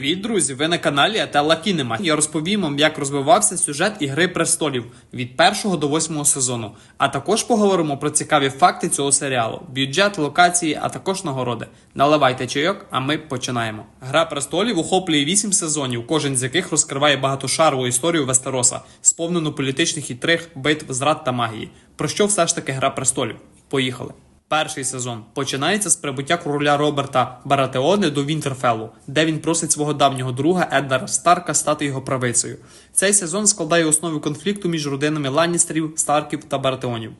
Привіт, друзі! Ви на каналі Атела Кінема. Я розповім вам, як розвивався сюжет Ігри престолів від першого до восьмого сезону. А також поговоримо про цікаві факти цього серіалу, бюджет, локації, а також нагороди. Наливайте чайок, а ми починаємо. Гра престолів охоплює вісім сезонів, кожен з яких розкриває багатошарову історію Вестероса, сповнену політичних інтриг, битв, зрад та магії. Про що все ж таки Гра престолів? Поїхали. Перший сезон починається з прибуття короля Роберта Баратеони до Вінтерфеллу, де він просить свого давнього друга Еддара Старка стати його правицею. Цей сезон складає основу конфлікту між родинами Ланністерів, Старків та Баратеонів.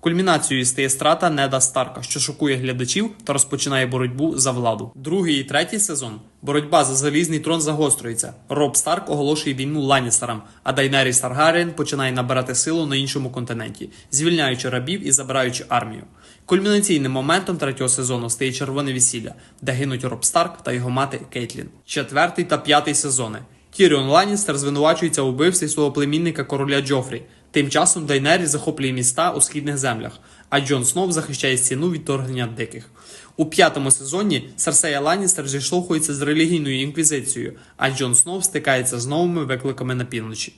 Кульмінацією стає страта Неда Старка, що шокує глядачів та розпочинає боротьбу за владу. Другий і третій сезон боротьба за залізний трон загострюється. Роб Старк оголошує війну Ланністерам, а Дайнеріс Таргарyen починає набирати силу на іншому континенті, звільняючи рабів і забираючи армію. Кульмінаційним моментом третього сезону стає червоне весілля, де гинуть Роб Старк та його мати Кейтлін. Четвертий та п'ятий сезони. Тіріон Ланністер звинувачується у вбивстві свого племінника короля Джофрі. Тим часом Дайнері захоплює міста у східних землях, а Джон Сноу захищає стіну від торгнення диких. У п'ятому сезоні Серсея Ланністер зіштовхується з релігійною інквізицією, а Джон Сноу стикається з новими викликами на півночі.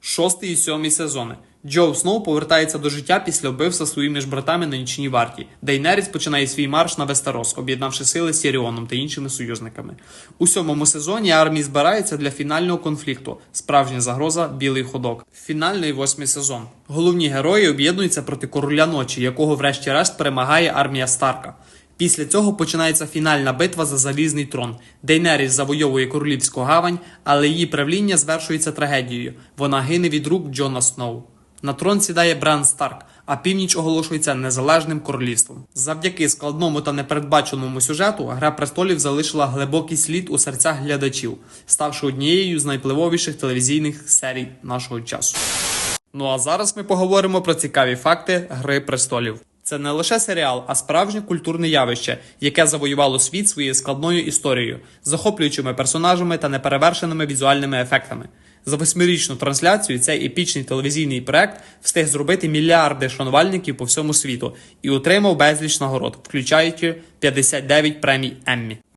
Шостий і сьомий сезони. Джо Сноу повертається до життя після вбивства своїми ж братами на нічній варті. Дейнеріс починає свій марш на Вестерос, об'єднавши сили з Сіріоном та іншими союзниками. У сьомому сезоні армії збираються для фінального конфлікту. Справжня загроза білий ходок. Фінальний восьмий сезон. Головні герої об'єднуються проти короля ночі, якого врешті-решт перемагає армія Старка. Після цього починається фінальна битва за залізний трон. Дейнеріс завойовує королівську гавань, але її правління звершується трагедією. Вона гине від рук Джона Сноу. На трон сідає Бран Старк, а північ оголошується незалежним королівством. Завдяки складному та непередбаченому сюжету Гра престолів залишила глибокий слід у серцях глядачів, ставши однією з найпливовіших телевізійних серій нашого часу. Ну а зараз ми поговоримо про цікаві факти Гри престолів. Це не лише серіал, а справжнє культурне явище, яке завоювало світ своєю складною історією, захоплюючими персонажами та неперевершеними візуальними ефектами. За восьмирічну трансляцію цей епічний телевізійний проект встиг зробити мільярди шанувальників по всьому світу і отримав безліч нагород, включаючи 59 премій Еммі.